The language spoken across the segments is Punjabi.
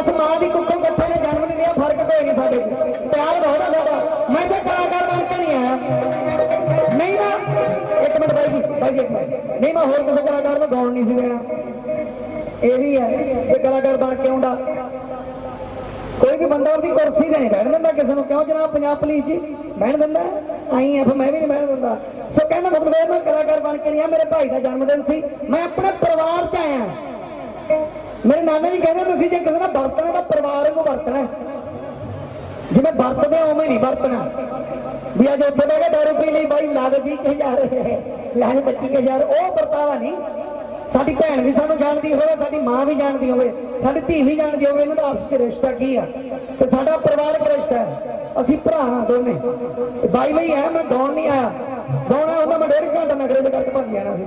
ਬਸ ਮਾਂ ਦੀ ਕੁੱਖੋਂ ਇਕੱਠੇ ਨੇ ਜਨਮ ਲਿਆ, ਫ਼ਰਕ ਕੋਈ ਨਹੀਂ ਸਾਡੇ ਪਿਆਰ ਬਹੁਤ ਆ ਸਾਡਾ। ਮੈਂ ਤਾਂ ਕਲਾਕਾਰ ਬਣ ਕੇ ਨਹੀਂ ਆਇਆ। ਨਹੀਂ ਮੈਂ ਇੱਕ ਮਿੰਟ ਬਾਈ ਜੀ ਬਾਈ ਜੀ ਨਹੀਂ, ਮੈਂ ਹੋਰ ਕਿਸੇ ਕਲਾਕਾਰ ਨੂੰ ਗਾਉਣ ਨਹੀਂ ਸੀ ਦੇਣਾ। ਇਹ ਵੀ ਹੈ, ਇਹ ਕਲਾਕਾਰ ਬਣ ਕੇ ਆਉਂਦਾ। ਕੋਈ ਵੀ ਬੰਦਾ ਉਹਦੀ ਕੁਰਸੀ ਤੇ ਨਹੀਂ ਬੈਠ ਦਿੰਦਾ ਕਿਸੇ ਨੂੰ। ਕਿਉਂ ਜਨਾਬ, ਪੰਜਾਬ ਪੁਲਿਸ ਜੀ ਬੈਠ ਦਿੰਦਾ? ਆਈ ਆ, ਫਿਰ ਮੈਂ ਵੀ ਨਹੀਂ ਬੈਠ ਦਿੰਦਾ। ਸੋ ਕਹਿੰਦਾ ਮਤਲਬ ਇਹ ਮੈਂ ਕਲਾਕਾਰ ਬਣ ਕੇ ਨਹੀਂ ਆ ਮੇਰੇ ਭਾਈ ਦਾ ਜਨਮ ਦਿਨ ਸੀ। ਮੈਂ ਆਪਣੇ ਪਰਿਵਾਰ ਚ ਆਇਆ। ਮੇਰੇ ਨਾਨਾ ਜੀ ਕਹਿੰਦੇ ਤੁਸੀਂ ਜੇ ਕਿਸੇ ਨਾਲ ਵਰਤਣਾ ਤਾਂ ਪਰਿਵਾਰ ਨੂੰ ਵਰਤਣਾ। ਜਿਵੇਂ ਵਰਤਦੇ ਆ, ਉਵੇਂ ਨਹੀਂ ਵਰਤਣਾ। ਵੀ ਅੱਜ ਉੱਥੇ ਬਹਿ ਕੇ ਦਾਰੂ ਪੀ ਲਈ ਬਾਈ ਲੱਗ 20000 ਲੈਣ 25000 ਉਹ ਵਰਤਾਵਾ ਨਹੀਂ। ਸਾਡੀ ਭੈਣ ਵੀ ਸਾਨੂੰ ਜਾਣਦੀ ਹੋਵੇ ਸਾਡੀ ਮਾਂ ਵੀ ਜਾਣਦੀ ਹੋਵੇ ਸਾਡੀ ਧੀ ਵੀ ਜਾਣਦੀ ਹੋਵੇ ਇਹਨਾਂ ਦਾ ਆਪਸ ਵਿੱਚ ਰਿਸ਼ਤਾ ਕੀ ਆ? ਤੇ ਸਾਡਾ ਪਰਿਵਾਰਕ ਰਿਸ਼ਤਾ ਹੈ। ਅਸੀਂ ਭਰਾ ਹਾਂ ਦੋਨੇ ਬਾਈ ਲਈ ਹੈ ਮੈਂ ਗਾਉਣ ਨਹੀਂ ਆਇਆ। ਗਾਉਣਾ ਹੁੰਦਾ ਮੈਂ ਡੇਢ ਘੰਟਾ ਨਗਰੇ ਦੇ ਕਰਕੇ ਭੱਜ ਜਾਣਾ ਸੀ।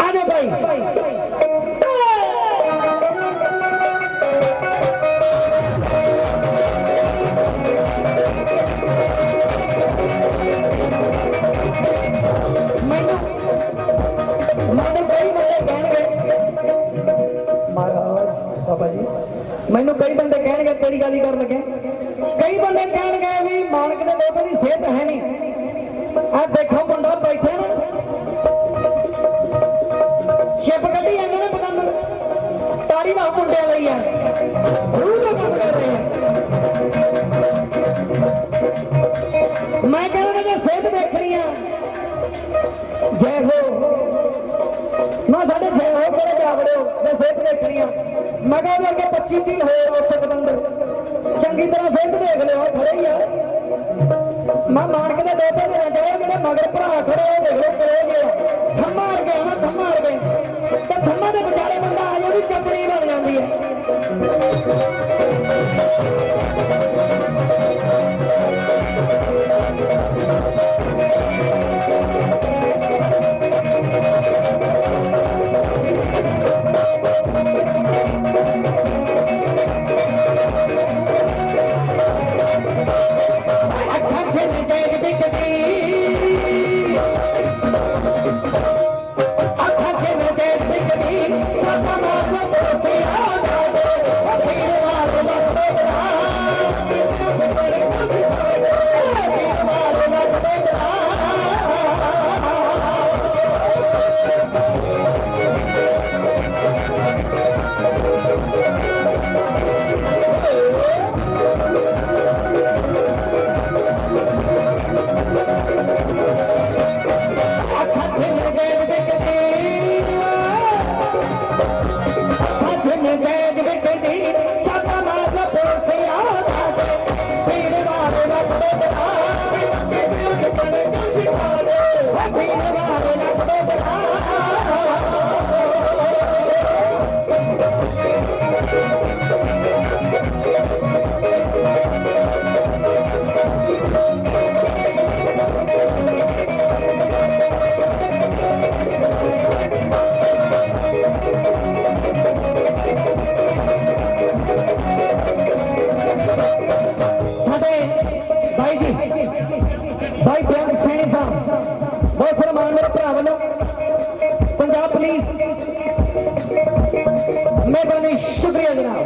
ਆ ਜਾ ਬਾਈ। ਮੈਨੂੰ ਕਈ ਬੰਦੇ ਕਹਿਣਗੇ ਤੇਰੀ ਗੱਲ ਹੀ ਕਰਨ ਲੱਗੇ। ਕਈ ਬੰਦੇ ਕਹਿਣਗੇ ਵੀ ਮਾਲਕ ਦੇ ਲੋਕਾਂ ਦੀ ਸਿਹਤ ਹੈ ਨਹੀਂ। ਆ ਦੇਖੋ ਮੁੰਡਾ ਬੈਠਾ ਨਾ। ਸ਼ਿਪ ਕੱਢੀ ਜਾਂਦੇ ਨੇ ਪਤੰਦਰ ਤਾੜੀ ਦਾ ਮੁੰਡਿਆਂ ਲਈ ਆ। ਰੂਹ ਦਾ ਕੰਮ ਕਰ ਰਹੇ। ਆ ਮੈਂ ਕਹਿੰਦਾ ਕਿ ਸਿਹਤ ਦੇਖਣੀ ਆ। ਜੈ ਹੋ। ਮੈਂ ਸਾਡੇ ਜੈ ਹੋ ਕੋਲੇ ਜਾ ਮੈਂ ਸਿਹਤ ਦੇਖਣੀ ਆ। ਮੈਂ ਦੇ ਅੱਗੇ 25 30 ਹੋਰ ਉੱਥੇ ਪਤੰਦਰ ਚੰਗੀ ਤਰ੍ਹਾਂ ਸਿਹਤ ਦੇਖ ਲਿਓ ਖੜੇ ਹੀ ਆ। ਮੈਂ ਮਾਰਕ ਦੇ ਦੋਤੇ ਦੇ ਨਾਲ ਜਾਏ ਜਿਹੜੇ ਮਗਰ ਭਰਾ ਖੜੇ ਉਹ ਦੇਖ ਲਓ ਕਿਹੜੇ ਗਏ ਥੰਮਾ ਅੜ ਗਏ ਨਾ ਥੰਮਾ ਅੜ ਗਏ ਤੇ ਥੰਮਾ ਦੇ ਵਿਚਾਰੇ ਬੰਦਾ ਆ ਜਾ ਉਹਦੀ ਚਪੜੀ ਬਣ ਜਾਂਦੀ ਹੈ ਭਾਈ ਬਿਆਨ ਸੈਣੀ ਸਾਹਿਬ ਬਹੁਤ ਸਨਮਾਨ ਮੇਰੇ ਭਰਾ ਵੱਲੋਂ ਪੰਜਾਬ ਪੁਲਿਸ ਮਿਹਰਬਾਨੀ ਸ਼ੁਕਰੀਆ ਜਨਾਬ।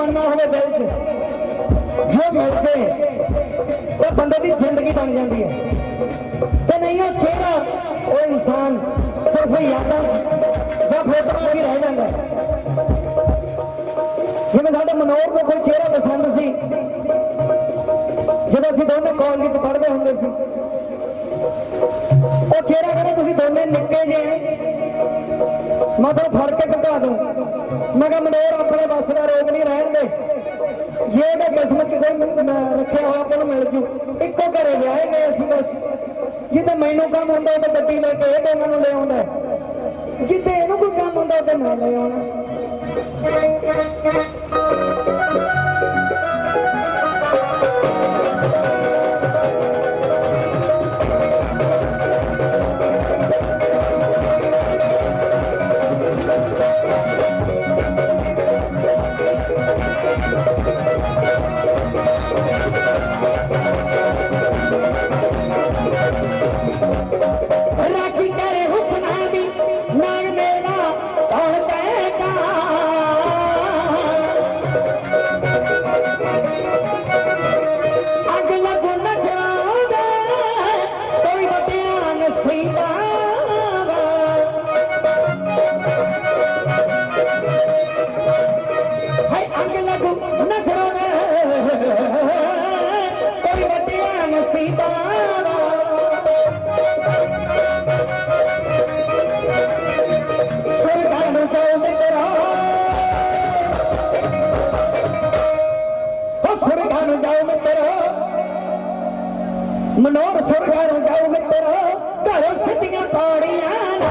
ਚੀਜ਼ ਦੀ ਤਮੰਨਾ ਹੋਵੇ ਦਿਲ 'ਚ ਜੋ ਮਿਲ ਜੇ ਉਹ ਬੰਦੇ ਦੀ ਜ਼ਿੰਦਗੀ ਬਣ ਜਾਂਦੀ ਹੈ ਤੇ ਨਹੀਂ ਉਹ ਚਿਹਰਾ ਉਹ ਇਨਸਾਨ ਸਿਰਫ ਯਾਦਾਂ ਜਾਂ ਫੋਟੋਆਂ ਹੀ ਰਹਿ ਜਾਂਦਾ ਹੈ। ਜਿਵੇਂ ਸਾਡੇ ਮਨੋਰ ਨੂੰ ਕੋਈ ਚਿਹਰਾ ਪਸੰਦ ਸੀ ਜਦੋਂ ਅਸੀਂ ਦੋਨੇ ਕਾਲਜ ਮੈਂ ਤੁਹਾਨੂੰ ਫੜ ਕੇ ਘਟਾ ਦੂੰ। ਮੈਂ ਕਿਹਾ ਮਨੋਰ ਆਪਣੇ ਬੱਸ ਦਾ ਰੋਗ ਨਹੀਂ ਰਹਿਣਗੇ। ਜੇ ਇਹਦਾ ਕਿਸਮਤ 'ਚ ਕੋਈ ਰੱਖਿਆ ਹੋਇਆ ਆਪਾਂ ਮਿਲ ਜੂ। ਇੱਕੋ ਘਰੇ ਵਿਆਹੇ ਗਏ ਅਸੀਂ ਬਸ। ਜਿੱਦਾਂ ਮੈਨੂੰ ਕੰਮ ਹੁੰਦਾ ਉਹ ਗੱਡੀ ਲੈ ਕੇ ਇਹ ਦੋਨਾਂ ਨੂੰ ਲੈ ਆਉਂਦਾ ਜਿੱਦੇ ਇਹਨੂੰ ਕੋਈ ਕੰਮ ਹੁੰਦਾ ਤੇ ਮੈਂ ਲੈ ਆਉਣਾ। ਹਾਏ ਅੱਗ ਲੱਗੂ ਕੋਈ ਵਟਿਆ ਨਸੀਬਾਂ ਦਾ ਨੂੰ ਜਾਓ ਮਿੱਤਰਾ ਹੋ ਸੁਰਗਾਂ ਨੂੰ ਜਾਓ ਮਿੱਤਰਾ ਮਨੋਰ ਸੁਰਗਾਂ ਨੂੰ ਜਾਓ ਮਿੱਤਰਾ ਘਰੋਂ ਸਿੱਧੀਆਂ ਪੌੜੀਆਂ ਨਾ।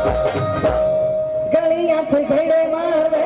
ਮਾਰਦੇ ਗਲੀਆਂ ਚ ਘੇਰੇ ਮਾਰਦੇ